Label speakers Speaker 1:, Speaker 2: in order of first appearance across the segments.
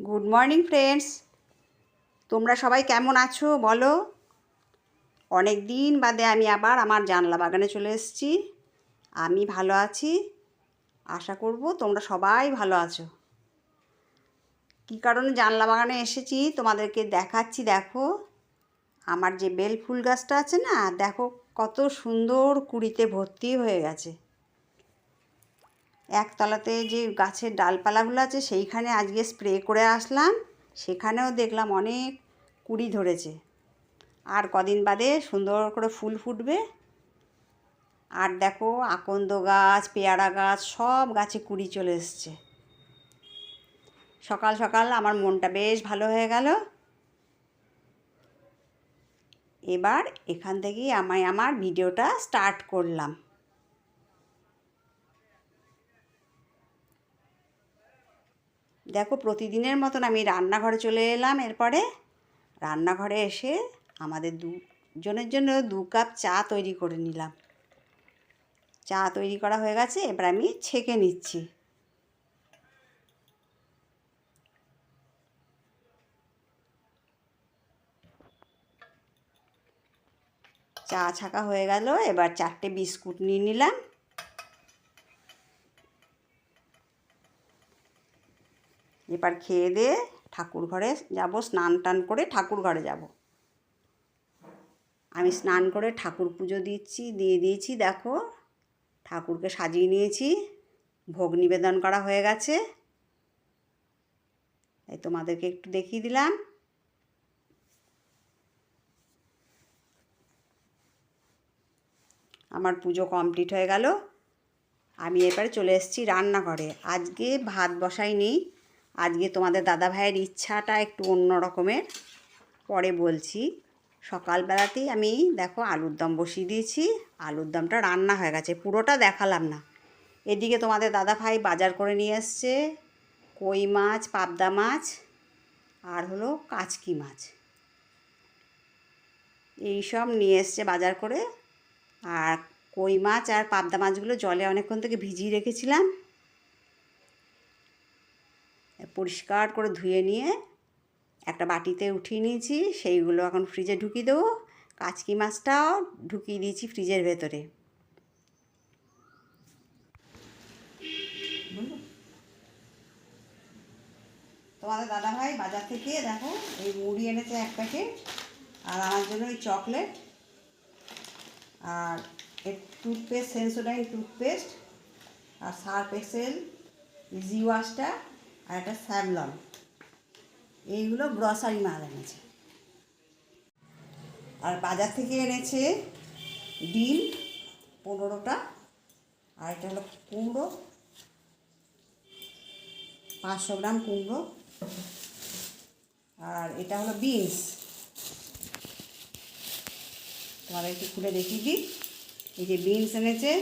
Speaker 1: Good morning friends তোমরা সবাই কেমন আছো? বলো। অনেক দিন বাদে আমি আবার আমার জানলা বাগানে চলে এসেছি। আমি ভালো আছি। আশা করব তোমরা সবাই ভালো আছো। কী কারণে জানলা বাগানে এসেছি? তোমাদেরকে দেখাচ্ছি, দেখো। আমার যে বেল ফুল গাছটা আছে না, দেখো কত সুন্দর কুড়িতে ভর্তি হয়ে গেছে। একতলাতে যে গাছের ডালপালাগুলো আছে, সেইখানে আজকে স্প্রে করে আসলাম। সেখানেও দেখলাম অনেক কুড়ি ধরেছে। আর কদিন বাদে সুন্দর করে ফুল ফুটবে। আর দেখো, আকন্দ গাছ, পেয়ারা গাছ, সব গাছে কুড়ি চলে এসছে। সকাল সকাল আমার মনটা বেশ ভালো হয়ে গেল। এবার এখান থেকেই আমি আমার ভিডিওটা স্টার্ট করলাম। দেখো প্রতিদিনের মতন আমি রান্নাঘরে চলে এলাম, এরপরে রান্নাঘরে এসে আমাদের দুজনের জন্য দু কাপ চা তৈরি করে নিলাম। চা তৈরি করা হয়ে গেছে, এবার আমি ছেঁকে নিচ্ছি। চা ছাকা হয়ে গেল, এবার চারটে বিস্কুট নিয়ে নিলাম। এবার খেয়ে দিয়ে ঠাকুর ঘরে যাব, স্নান টান করে ঠাকুর ঘরে যাব। আমি স্নান করে ঠাকুর পুজো দিচ্ছি, দিয়ে দিয়েছি, দেখো, ঠাকুরকে সাজিয়ে নিয়েছি, ভোগ নিবেদন করা হয়ে গেছে। এই তোমাদেরকে একটু দেখিয়ে দিলাম। আমার পুজো কমপ্লিট হয়ে গেল। আমি এবারে চলে এসেছি রান্নাঘরে। আজকে ভাত বসাই বসাইনি। আজকে তোমাদের দাদা ভাইয়ের ইচ্ছাটা একটু অন্য রকমের। পরে বলছি, সকালবেলাতেই আমি দেখো আলুর দম বসিয়ে দিয়েছি, আলুর দমটা রান্না হয়ে গেছে, পুরোটা দেখালাম না। এদিকে তোমাদের দাদা ভাই বাজার করে নিয়ে এসছে, কই মাছ, পাবদা মাছ, আর হলো কাচকি মাছ। এই সব নিয়ে এসছে বাজার করে, আর কই মাছ আর পাবদা মাছগুলো জলে অনেকক্ষণ থেকে ভিজিয়ে রেখেছিলাম। পরিষ্কার করে ধুয়ে নিয়ে একটা বাটিতে উঠিয়ে নিয়েছি, সেইগুলো এখন ফ্রিজে ঢুকিয়ে দেবো। কাচকি মাছটাও ঢুকিয়ে দিয়েছি ফ্রিজের ভেতরে। তোমাদের দাদাভাই বাজার থেকে, দেখো, এই মুড়ি এনেছে এক প্যাকেট, আর আমার জন্য ওই চকলেট, আর এর টুথপেস্ট সেন্সোডাইন টুথপেস্ট, আর সার্ফ এক্সেল ইজি ওয়াশটা আর একটা স্যাভলন এইগুলো গ্রসারি মাল এনেছে। আর বাজার থেকে এনেছে ডিম পনেরোটা, আর এটা হলো কুমড়ো, পাঁচশো গ্রাম কুমড়ো, আর এটা হলো বিনস। তোমাদের একটু খুলে দেখিয়ে দিই। এই যে বিনস এনেছে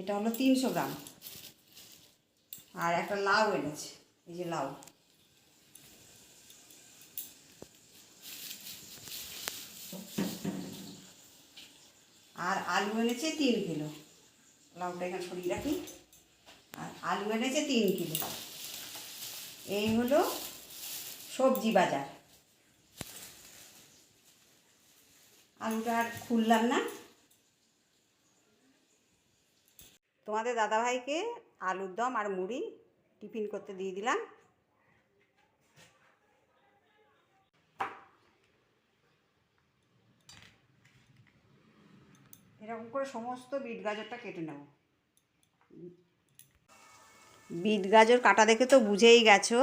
Speaker 1: এটা হলো তিনশো গ্রাম। আর একটা লাউ এনেছে, এই যে লাউ। আর আলু এনেছে তিন কিলো। লাউটা এখানে সরিয়ে রাখি। আর আলু এনেছে তিন কিলো। এই হলো সবজি বাজার। আলুটা আর খুললাম না। তোমাদের দাদাভাইকে আলুর দম আর মুড়ি টিফিন করতে দিয়ে দিলাম। এরকম করে সমস্ত বিট গাজরটা কেটে নেব। বিট গাজর কাটা দেখে তো বুঝেই গেছো।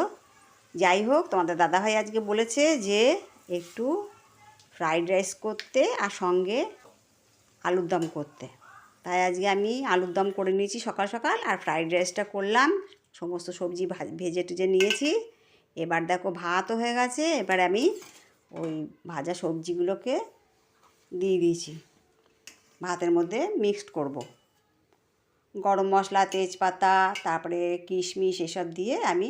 Speaker 1: যাই হোক, তোমাদের দাদাভাই আজকে বলেছে যে একটু ফ্রাইড রাইস করতে আর সঙ্গে আলুর দম করতে। তাই আজকে আমি আলুর দম করে নিয়েছি সকাল সকাল আর ফ্রাইড রাইসটা করলাম। সমস্ত সবজি ভেজে টেজে নিয়েছি। এবার দেখো ভাতও হয়ে গেছে, এবার আমি ওই ভাজা সবজিগুলোকে দিয়ে দিয়েছি। ভাতের মধ্যে মিক্সড করব। গরম মশলা, তেজপাতা, তারপরে কিশমিশ এসব দিয়ে আমি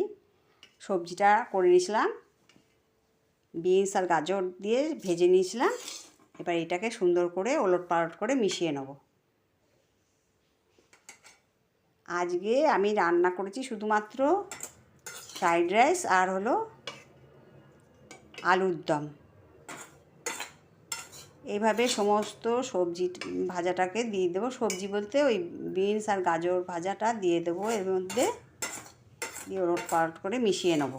Speaker 1: সবজিটা করে নিয়েছিলাম। বিনস আর গাজর দিয়ে ভেজে নিয়েছিলাম। এবার এটাকে সুন্দর করে ওলট পালট করে মিশিয়ে নেব। আজকে আমি রান্না করেছি শুধুমাত্র ফ্রাইড রাইস আর হলো আলুর দম। এইভাবে সমস্ত সবজি ভাজাটাকে দিয়ে দেবো। সবজি বলতে ওই বিনস আর গাজর ভাজাটা দিয়ে দেবো। এর মধ্যে দিয়ে ওলট পালট করে মিশিয়ে নেব।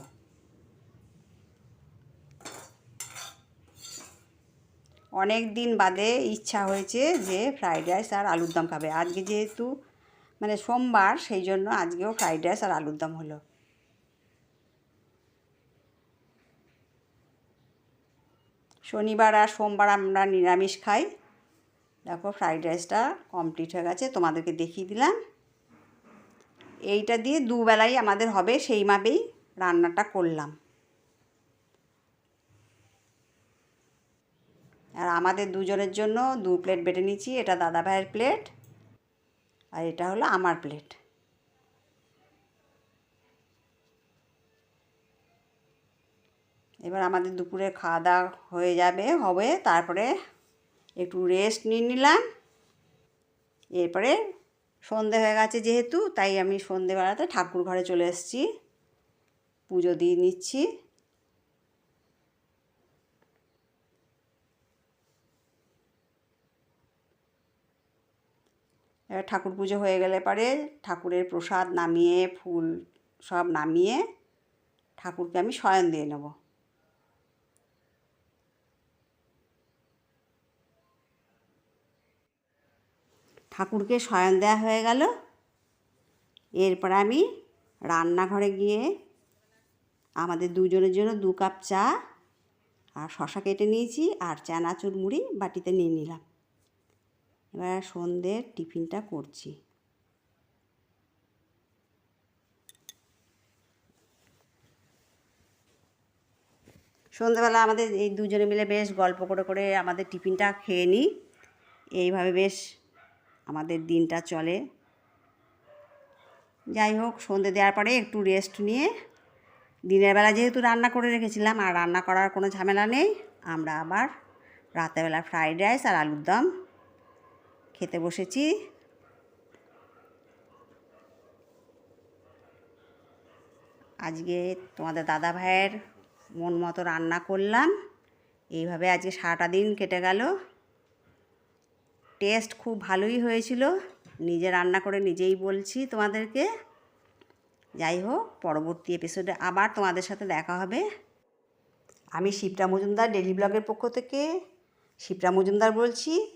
Speaker 1: অনেক দিন বাদে ইচ্ছা হয়েছে যে ফ্রাইড রাইস আর আলুর দম খাবে। আজকে যেহেতু মানে সোমবার, সেই জন্য আজকেও ফ্রাইড রাইস আর আলুর দম হলো। শনিবার আর সোমবার আমরা নিরামিষ খাই। দেখো ফ্রাইড রাইসটা কমপ্লিট হয়ে গেছে, তোমাদেরকে দেখিয়ে দিলাম। এইটা দিয়ে দুবেলাই আমাদের হবে সেই মাপেই রান্নাটা করলাম। আর আমাদের দুজনের জন্য দু প্লেট বেটে নিচ্ছি, এটা দাদা ভাইয়ের প্লেট। আর এটা হলো আমার প্লেট এবার আমাদের দুপুরে খাওয়া দাওয়া হয়ে যাবে, হবে। তারপরে একটু রেস্ট নিয়ে নিলাম। এরপরে সন্ধে হয়ে গেছে যেহেতু, তাই আমি সন্ধেবেলাতে ঠাকুর ঘরে চলে এসেছি। পুজো দিয়ে নিচ্ছি। ঠাকুর পুজো হয়ে গেলে পরে ঠাকুরের প্রসাদ নামিয়ে, ফুল সব নামিয়ে ঠাকুরকে আমি শয়ন দিয়ে নেব। ঠাকুরকে শয়ন দেওয়া হয়ে গেল। এরপর আমি রান্নাঘরে গিয়ে আমাদের দুজনের জন্য দু কাপ চা আর শশা কেটে নিয়েছি আর চানাচুর মুড়ি বাটিতে নিয়ে নিলাম। সন্ধ্যের টিফিনটা করছি। সন্ধ্যেবেলা আমাদের এই দুজনে মিলে বেশ গল্প করে করে আমাদের টিফিনটা খেয়ে নিই। এইভাবে বেশ আমাদের দিনটা চলে। যাই হোক, সন্ধে দেওয়ার পরে একটু রেস্ট নিয়ে দিনের বেলা যেহেতু রান্না করে রেখেছিলাম, আর রান্না করার কোনো ঝামেলা নেই, আমরা আবার রাতেরবেলা ফ্রাইড রাইস আর আলুর দম খেতে বসেছি। আজকে তোমাদের দাদা ভাইয়ের মন মতো রান্না করলাম। এইভাবে আজকে সারাটা দিন কেটে গেল। টেস্ট খুব ভালোই হয়েছিল। নিজে রান্না করে নিজেই বলছি তোমাদেরকে। যাই হোক, পরবর্তী এপিসোডে আবার তোমাদের সাথে দেখা হবে। আমি শিপ্রা মজুমদার ডেলি ব্লগের পক্ষ থেকে শিপ্রা মজুমদার বলছি।